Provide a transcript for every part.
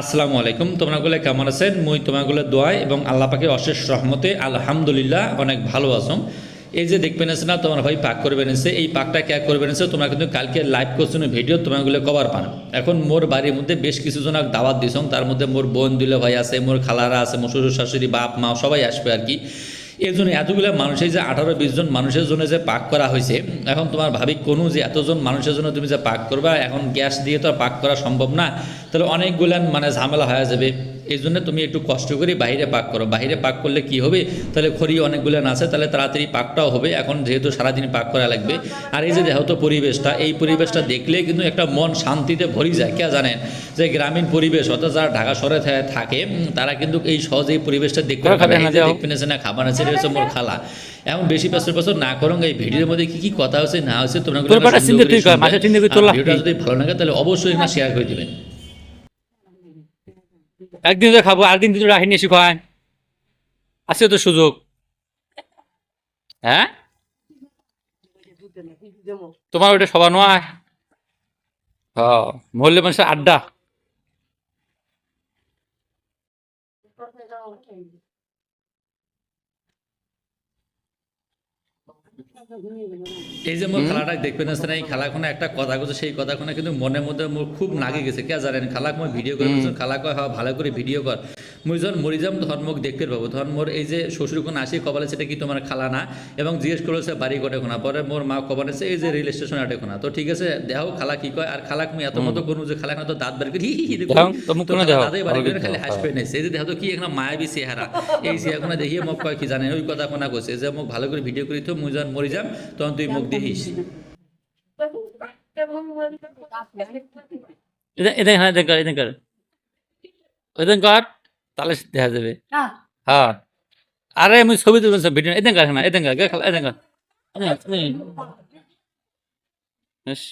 আসসালামু আলাইকুম তোমরাগুলো কেমন আছেন? মুই তোমাগুলো দোয়াই এবং আল্লাহ পাকে অশেষ রহমতে আলহামদুলিল্লাহ অনেক ভালো আছো। এই যে দেখবেন না, তোমার ভাই পাক করবে নিছে এই পাকটা কে করবে নিছে তোমরা কিন্তু কালকে লাইভ কোশ্চেন ভিডিও তোমাগুলো কভার পান। এখন মোর বাড়ির মধ্যে বেশ কিছু জনক দাওয়াত দিছম তার মধ্যে মোর বোন দিলে ভাই আছে, মোর খালারা আছে, মোর শ্বশুর শাশুড়ি, বাপ, মা সবাই আসবে আর কি। এই জন্য এতগুলো মানুষের যে আঠারো, বিশ জন মানুষের জন্য যে পাক করা হয়েছে, এখন তোমার ভাবি কোনো যে এতজন মানুষের জন্য তুমি যে পাক করবা, এখন গ্যাস দিয়ে তো আর পাক করা সম্ভব না, তাহলে অনেকগুলান মানে ঝামেলা হয়ে যাবে। এই জন্য তুমি একটু কষ্ট করে বাইরে পাক করো। বাইরে পাক করলে কি হবে? তাহলে খড়ি অনেকগুলান আছে তাহলে তাড়াতাড়ি পাকটাও হবে। এখন যেহেতু সারাদিন পাক করা লাগবে। আর এই যে যেহেতু পরিবেশটা এই পরিবেশটা দেখলে কিন্তু একটা মন শান্তিতে ভরি যায়। কে জানেন যে গ্রামীণ পরিবেশ অর্থাৎ যারা ঢাকা শহরে থাকে তারা কিন্তু এই সহজে এই পরিবেশটা দেখতে। দেখবেন না। খাবার আছে হচ্ছে মোর খালা। এমন বেশি পেছর পেছর না করুন এই ভিডিওর মধ্যে কি কি কথা হচ্ছে না হচ্ছে তোমরা যদি ভালো লাগে তাহলে অবশ্যই না শেয়ার করে দিবেন। একদিন তো খাব, আরেকদিন দিন তো রাখি এসে শিখায় আছে তো সুযোগ। হ্যাঁ? তোমার ওটা সবার নয়। হ মহল্লে মানুষের আড্ডা। এই যে মোর খালাটা দেখবেন না এই খালাখনে একটা কথা কছে সেই কথাখনে কিন্তু মনের মধ্যে মোর খুব নাগে গেছে। কে জানেন খালাক মই ভিডিও করে খালা কয় হ্যাঁ ভালো করে ভিডিও কর। মুই যখন মরি যাম তখন মোক দেখতে পাবো তখন মোর এই যে শ্বশুর কোন আসি কবালে সেটা কি তোমার খালা না? এবং জিজ্ঞেস করেছে বাড়ি কটে খোনা? পরে মোর মা কবালেছে এই যে রেল স্টেশন আটে খোনা। তো ঠিক আছে দেখাও খালা কি কয় আর খালাক মুই এত মতো করব যে খালাক না তো দাঁত বের করে হি হি হি দেখো। তো মুখ তো কোনে খালা বাড়ি করে খালি হাসবে না সেই যে দেখো তো কি এখন মায়াবী চেহারা। এই চেহারা দেখিয়ে মোক কয় কি জানেন? ওই কথা কোনা কইছে যে মোক ভালো করে ভিডিও করি তো মুই যখন মরি যাম তখন তুই মুখ দেখিস। এদের এদের হ্যাঁ এদের কর এদের কর। এদের কর তাহলে দেখা যাবে। হ্যাঁ। আরে আমি ছবি তুলবেন সব ভিডিও এদের কর না এদের কর এদের কর এদের কর। বেশ।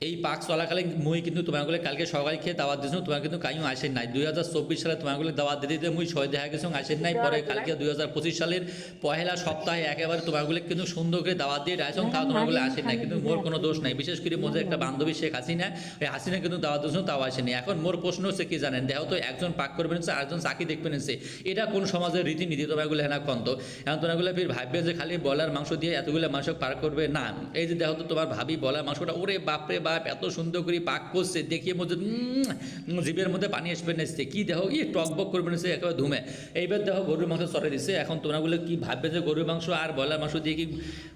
এই পাক চলাকালে মুই কিন্তু তোমাগুলো কালকে সকালে খেয়ে দাওয়াত দিয়েছিলাম তোমার কিন্তু কাইও আসেন নাই। দুই হাজার চব্বিশ সালে তোমাগুলো দাওয়াত দিতে দিতে মুই ছয় দেখা গেছিলাম আসেন নাই। পরে কালকে দুই হাজার পঁচিশ সালের পহেলা সপ্তাহে একেবারে তোমাগুলো কিন্তু সুন্দর করে দাওয়াত দিয়ে আসলাম তাও তোমাগুলো আসেন নাই। কিন্তু মোর কোনো দোষ নাই। বিশেষ করে মোদের একটা বান্ধবী শেখ হাসিনা ওই হাসিনা কিন্তু দাওয়াত দিয়েছিল তাও আসেনি। এখন মোর প্রশ্ন হচ্ছে কি জানেন দেখো তো একজন পাক করবেন আর একজন চাকি দেখবেন এসে এটা কোন সমাজের রীতিনীতি? তোমাগুলো হেনা কন্ত। এখন তোমাগুলো ফির ভাববে যে খালি বলার মাংস দিয়ে এতগুলো মাংস পার করবে? না। এই যে দেখো তো তোমার ভাবি বলার মাংসটা ওরে বাপরে বাপ, এত সুন্দর করে পাক করছে, দেখিয়ে মধ্যে জিভের মধ্যে পানি আসবে নেছে কি দেখো কি টক বক করবে নেছে একেবারে ধুমে। এইবার দেখো গরুর মাংস চড়ে দিছে, এখন তোমরাগুলো কি ভাববে যে গরুর মাংস আর বলার মাংস দিয়ে কি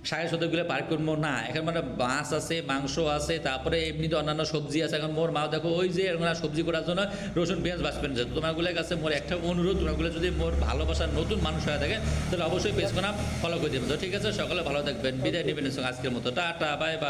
সাড়ে শতকগুলো পার করব? না, এখন মানে মাছ আছে, মাংস আছে, তারপরে এমনিতে অন্যান্য সবজি আছে, এখন মোর মা দেখো, ওই যে এরকম সবজি করার জন্য রসুন, পেঁয়াজ বাঁচবেন যে তোমাগুলোর কাছে মোর একটা অনুরোধ তোমাগুলো যদি মোর ভালোবাসার নতুন মানুষ হয়ে থাকে, তাহলে অবশ্যই পেজ ফলো করে দেবেন তো ঠিক আছে, সকলে ভালো থাকবেন, বিদায় নেবেন, আজকের মতো, টাটা বাই বাই